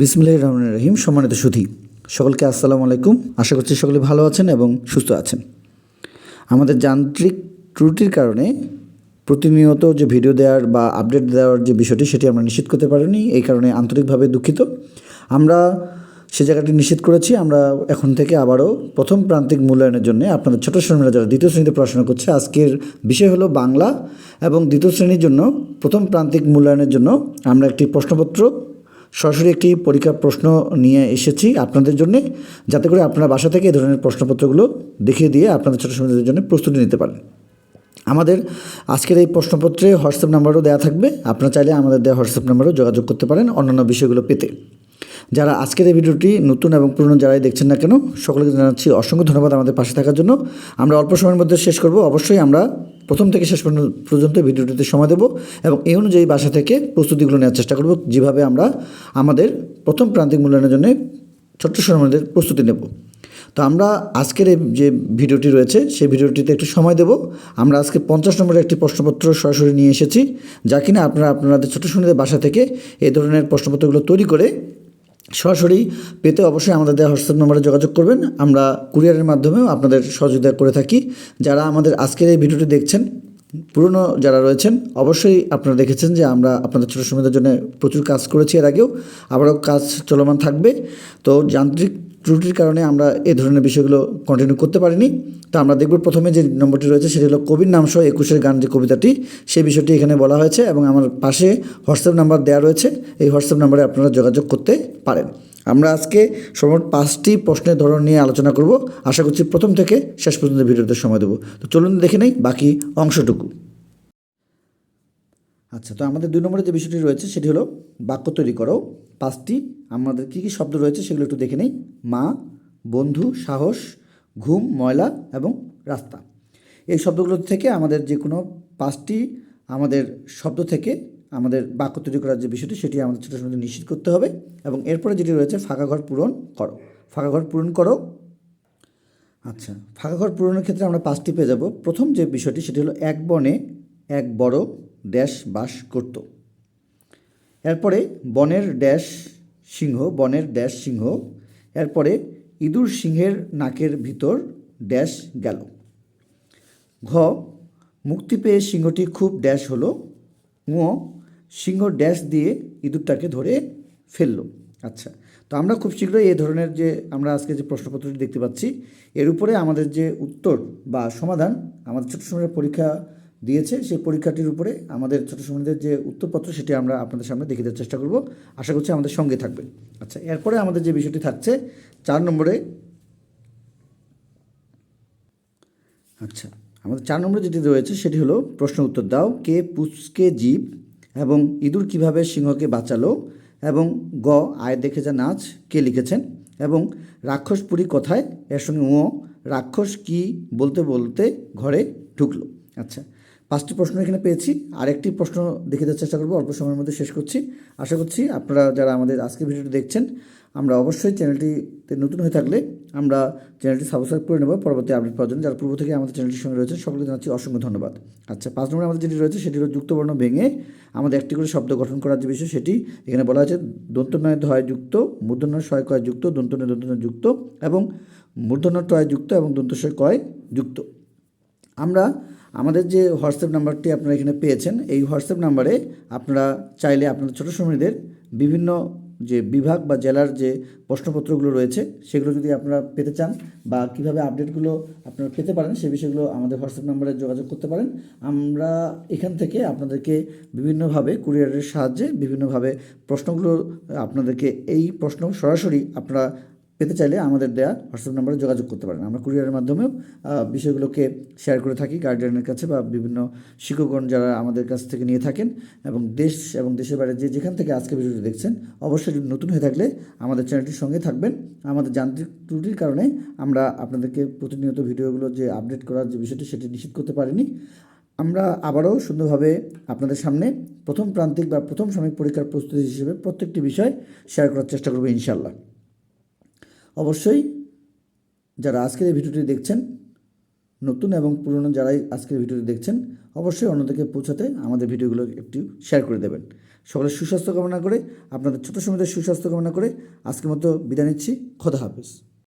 বিসমিল্লাহ রহমান রহিম, সম্মানিত সুধী। সকলকে আসসালামু আলাইকুম। আশা করছি সকলে ভালো আছেন এবং সুস্থ আছেন। আমাদের যান্ত্রিক ত্রুটির কারণে প্রতিনিয়ত যে ভিডিও দেওয়ার বা আপডেট দেওয়ার যে বিষয়টি, সেটি আমরা নিশ্চিত করতে পারিনি, এই কারণে আন্তরিকভাবে দুঃখিত। আমরা সে জায়গাটি নিশ্চিত করেছি। আমরা এখন থেকে আবারও প্রথম প্রান্তিক মূল্যায়নের জন্য আপনাদের ছোট শ্রেণীরা যারা দ্বিতীয় শ্রেণীতে পড়াশোনা করছে, আজকের বিষয় হলো বাংলা এবং দ্বিতীয় শ্রেণির জন্য প্রথম প্রান্তিক মূল্যায়নের জন্য আমরা একটি প্রশ্নপত্র সরাসরি একটি পরীক্ষার প্রশ্ন নিয়ে এসেছি আপনাদের জন্য, যাতে করে আপনারা বাসা থেকে এই ধরনের প্রশ্নপত্রগুলো দেখিয়ে দিয়ে আপনাদের ছোটো সন্তানদের জন্য প্রস্তুতি নিতে পারেন। আমাদের আজকের এই প্রশ্নপত্রে হোয়াটসঅ্যাপ নাম্বারও দেওয়া থাকবে, আপনারা চাইলে আমাদের দেওয়া হোয়াটসঅ্যাপ নাম্বারও যোগাযোগ করতে পারেন অন্যান্য বিষয়গুলো পেতে। যারা আজকের এই ভিডিওটি নতুন এবং পুরনো যারাই দেখছেন না কেন, সকলকে জানাচ্ছি অসংখ্য ধন্যবাদ আমাদের পাশে থাকার জন্য। আমরা অল্প সময়ের মধ্যে শেষ করব, অবশ্যই আমরা প্রথম থেকে শেষ পর্যন্ত- ভিডিওটিতে সময় দেবো এবং এই অনুযায়ী বাসা থেকে প্রস্তুতিগুলো নেওয়ার চেষ্টা করব। যেভাবে আমরা আমাদের প্রথম প্রান্তিক মূল্যায়নের জন্য ছোট্ট সময়ের প্রস্তুতি নেব। তো আমরা আজকের এই যে ভিডিওটি রয়েছে, সেই ভিডিওটিতে একটু সময় দেব। আমরা আজকে পঞ্চাশ নম্বরের একটি প্রশ্নপত্র সরাসরি নিয়ে এসেছি, যা কিনা আপনারা আপনাদের ছোটো সোনাদের বাসা থেকে এই ধরনের প্রশ্নপত্রগুলো তৈরি করে সরাসরি পেতে অবশ্যই আমাদের দেওয়া হোয়াটসঅ্যাপ নম্বরে যোগাযোগ করবেন। আমরা কুরিয়ারের মাধ্যমেও আপনাদের সহযোগিতা করে থাকি। যারা আমাদের আজকের এই ভিডিওটি দেখছেন, পুরনো যারা রয়েছেন, অবশ্যই আপনারা দেখেছেন যে আমরা আপনাদের ছোটো সময়দের জন্য প্রচুর কাজ করেছি এর আগেও। আবারও কাজ চলমান থাকবে। তো যান্ত্রিক ত্রুটির কারণে আমরা এই ধরনের বিষয়গুলো কন্টিনিউ করতে পারিনি। তো আমরা দেখব প্রথমে যে নম্বরটি রয়েছে, সেটি হলো কবির নাম সহ একুশের গান যে কবিতাটি, সেই বিষয়টি এখানে বলা হয়েছে এবং আমার পাশে হোয়াটসঅ্যাপ নাম্বার দেওয়া রয়েছে। এই হোয়াটসঅ্যাপ নাম্বারে আপনারা যোগাযোগ করতে পারেন। আমরা আজকে সর্বমোট পাঁচটি প্রশ্নের ধরন নিয়ে আলোচনা করব। আশা করছি প্রথম থেকে শেষ পর্যন্ত ভিডিওতে সময় দেবো। তো চলুন দেখে নেই বাকি অংশটুকু। আচ্ছা তো আমাদের দুই নম্বরে যে বিষয়টি রয়েছে সেটি হলো বাক্য তৈরি করো। পাঁচটি, আমাদের কী কী শব্দ রয়েছে সেগুলো একটু দেখে নেই। মা, বন্ধু, সাহস, ঘুম, ময়লা এবং রাস্তা। এই শব্দগুলো থেকে আমাদের যে কোনো পাঁচটি আমাদের শব্দ থেকে আমাদের বাক্য তৈরি করার যে বিষয়টি সেটি আমাদের ছোটো সময় নিশ্চিত করতে হবে এবং এরপরে যেটি রয়েছে, ফাঁকা ঘর পূরণ করো। ফাঁকা ঘর পূরণ করো। আচ্ছা ফাঁকা ঘর পূরণের ক্ষেত্রে আমরা পাঁচটি পেয়ে যাব। প্রথম যে বিষয়টি সেটি হলো, এক বনে এক বড় ড্যাশ বাস করত। এরপরে বনের ড্যাশ সিংহ, বনের ড্যাশ সিংহ, এরপরে ইঁদুর সিংহের নাকের ভিতর ড্যাশ গেল। ঘ, মুক্তি পেয়ে সিংহটি খুব ড্যাশ হলো। ঙ, সিংহ ড্যাশ দিয়ে ইঁদুরটাকে ধরে ফেলল। আচ্ছা তো আমরা খুব শীঘ্রই এই ধরনের যে আমরা আজকে যে প্রশ্নপত্রটি দেখতে পাচ্ছি, এর উপরে আমাদের যে উত্তর বা সমাধান আমাদের ছোটো সময়ের পরীক্ষা দিয়েছে, সেই পরীক্ষাটির উপরে আমাদের ছোটো সময়দের যে উত্তরপত্র সেটি আমরা আপনাদের সামনে দেখে দেওয়ার চেষ্টা করব। আশা করছি আমাদের সঙ্গে থাকবেন। আচ্ছা এরপরে আমাদের যে বিষয়টি থাকছে, চার নম্বরে আচ্ছা আমাদের চার নম্বরে যেটি রয়েছে সেটি হলো প্রশ্ন উত্তর দাও, কে পুচকে জীব এবং ইঁদুর কীভাবে সিংহকে বাঁচালো এবং গ, আয় দেখে যা নাচ, কে লিখেছেন এবং রাক্ষসপুরী কথায়? এর সঙ্গে ও রাক্ষস কি বলতে বলতে ঘরে ঢুকলো। আচ্ছা পাঁচটি প্রশ্ন এখানে পেয়েছি। আরেকটি প্রশ্ন দেখে দেওয়ার চেষ্টা করব, অল্প সময়ের মধ্যে শেষ করছি। আশা করছি আপনারা যারা আমাদের আজকের ভিডিওটি দেখছেন, আমরা অবশ্যই চ্যানেলটিতে নতুন হয়ে থাকলে আমরা চ্যানেলটি সাবস্ক্রাইব করে নেব। পরবর্তী আপডেট পাওয়ার জন্য যারা পূর্ব থেকে আমাদের চ্যানেলটির সঙ্গে রয়েছে সকলকে জানাচ্ছি অসংখ্য ধন্যবাদ। আচ্ছা পাঁচ নম্বরে আমাদের যেটি রয়েছে, সেটি হল যুক্তবর্ণ ভেঙে আমাদের একটি করে শব্দ গঠন করার যে বিষয়, সেটি এখানে বলা আছে দন্তনয় ধয় যুক্ত মূর্ধন্য শয় কয় যুক্ত, দন্তনয় দন্তনয় যুক্ত এবং মূর্ধন্য টয় যুক্ত এবং দন্তশয় কয় যুক্ত। আমরা আমাদের যে হোয়াটসঅ্যাপ নাম্বারটি আপনারা এখানে পেয়েছেন, এই হোয়াটসঅ্যাপ নাম্বারে আপনারা চাইলে আপনাদের ছোটো সময়দের বিভিন্ন যে বিভাগ বা জেলার যে প্রশ্নপত্রগুলো রয়েছে, সেগুলো যদি আপনারা পেতে চান বা কীভাবে আপডেটগুলো আপনারা পেতে পারেন, সে বিষয়গুলো আমাদের হোয়াটসঅ্যাপ নাম্বারে যোগাযোগ করতে পারেন। আমরা এখান থেকে আপনাদেরকে বিভিন্নভাবে কুরিয়ারের সাহায্যে বিভিন্নভাবে প্রশ্নগুলো, আপনাদেরকে এই প্রশ্ন সরাসরি আপনারা পেতে চাইলে আমাদের দেয়া হোয়াটসঅ্যাপ নাম্বারে যোগাযোগ করতে পারেন। আমরা কুরিয়ারের মাধ্যমেও বিষয়গুলোকে শেয়ার করে থাকি গার্ডিয়ানের কাছে বা বিভিন্ন শিক্ষকগণ যারা আমাদের কাছ থেকে নিয়ে থাকেন এবং দেশ এবং দেশের বাইরে যে যেখান থেকে আজকে ভিডিওটি দেখছেন, অবশ্যই নতুন হয়ে থাকলে আমাদের চ্যানেলটির সঙ্গে থাকবেন। আমাদের যান্ত্রিক ত্রুটির কারণে আমরা আপনাদেরকে প্রতিনিয়ত ভিডিওগুলো যে আপডেট করার যে বিষয়টি সেটি নিশ্চিত করতে পারিনি। আমরা আবারও সুন্দরভাবে আপনাদের সামনে প্রথম প্রান্তিক বা প্রথম সাময়িক পরীক্ষার প্রস্তুতি হিসেবে প্রত্যেকটি বিষয় শেয়ার করার চেষ্টা করব ইনশাল্লাহ অবশ্যই যারা আজকের এই ভিডিওটি দেখছেন, নতুন এবং পুরনো যারাই আজকের ভিডিওটি দেখছেন, অবশ্যই অন্যদেরকে পৌঁছাতে আমাদের ভিডিওগুলো একটু শেয়ার করে দেবেন। সকলের সুস্বাস্থ্য কামনা করে, আপনাদের ছোট সময়তে সুস্বাস্থ্য কামনা করে আজকের মতো বিদায় নিচ্ছি। খোদা হাফিজ।